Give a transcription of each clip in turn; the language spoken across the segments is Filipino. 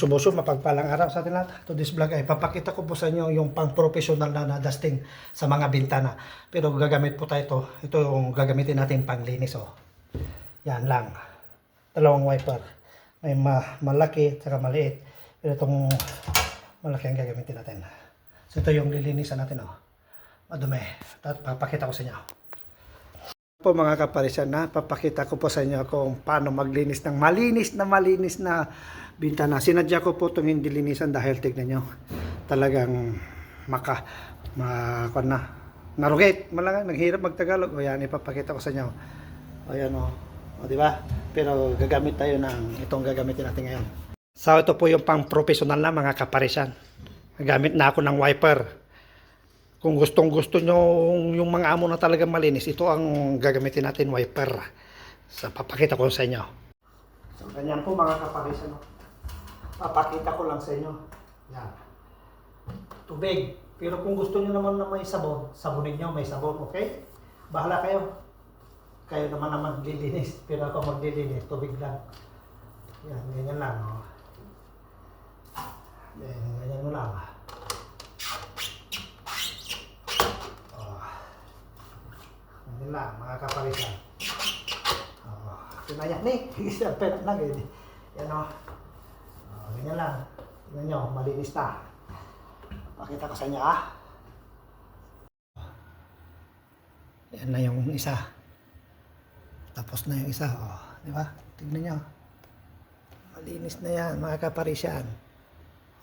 Subuso, mapagpalang araw sa atin lahat. To this vlog ay papakita ko po sa inyo yung pang-professional na na-dusting sa mga bintana. Pero gagamit po tayo ito. Ito yung gagamitin natin panglinis. Oh. Yan lang. Dalawang wiper. May ma- malaki at maliit. Pero itong malaki ang gagamitin natin. So ito yung lilinisan natin. Oh. Madumi. At papakita ko sa inyo po mga kaparisan na papakita ko po sa inyo kung paano maglinis ng malinis na malinis na bintana. Sinadya ko po itong hindi linisan dahil tignan nyo talagang maka ma, na narugit. Malangan naghirap magtagalog. O yan ipapakita ko sa inyo. O yan o, o di ba? Pero gagamit tayo ng itong gagamitin natin ngayon. So ito po yung pang professional na mga kaparisan gagamit na ako ng wiper kung gustong gusto nyo yung mga amo na talaga malinis, ito ang gagamitin natin wiper. Sa papakita ko sa inyo. So, ganyan po mga kaparisan. no? Papakita ko lang sa inyo. Yan. Tubig. Pero kung gusto nyo naman na may sabon, sabunin nyo, may sabon, okay? Bahala kayo. Kayo naman na maglilinis. Pero ako maglilinis, tubig lang. Yan, ganyan lang. Oh. Yan, ganyan lang. Mga kapalitan. Oh, kinaya ni, isa pera lang eh. Yan o. Oh, ganyan lang. Tingnan nyo, malinis na. Pakita ko sa inyo ah. Yan na yung isa. Tapos na yung isa. Oh, di ba? Tingnan nyo. Malinis na yan, mga kaparisyan.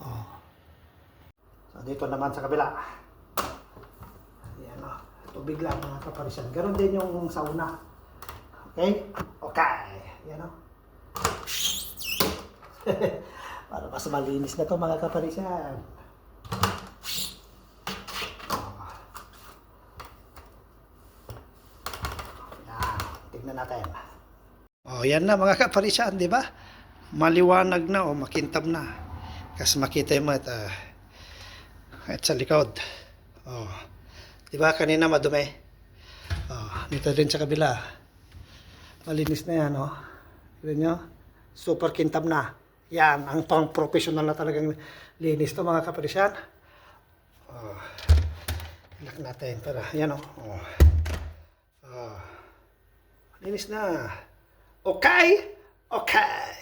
Oh. So, dito naman sa kabila. Yan o. Tubig lang mga kaparisan. Ganon din yung sauna. Okay? Okay. Yan o. Para mas malinis na to mga kaparisan. Yan. Tignan natin. Oh, yan na mga kaparisan, di ba? Maliwanag na o makintab na. Kasi makita mo ito. at sa likod. Oh. Di ba kanina madumi? Oh, dito rin sa kabila. Malinis na yan, oh. Tignan nyo? Super kintab na. Yan, ang pang professional na talagang linis to mga kaparisyan. Oh. Ilak natin para, yan oh. oh. oh. Linis na. Okay? Okay.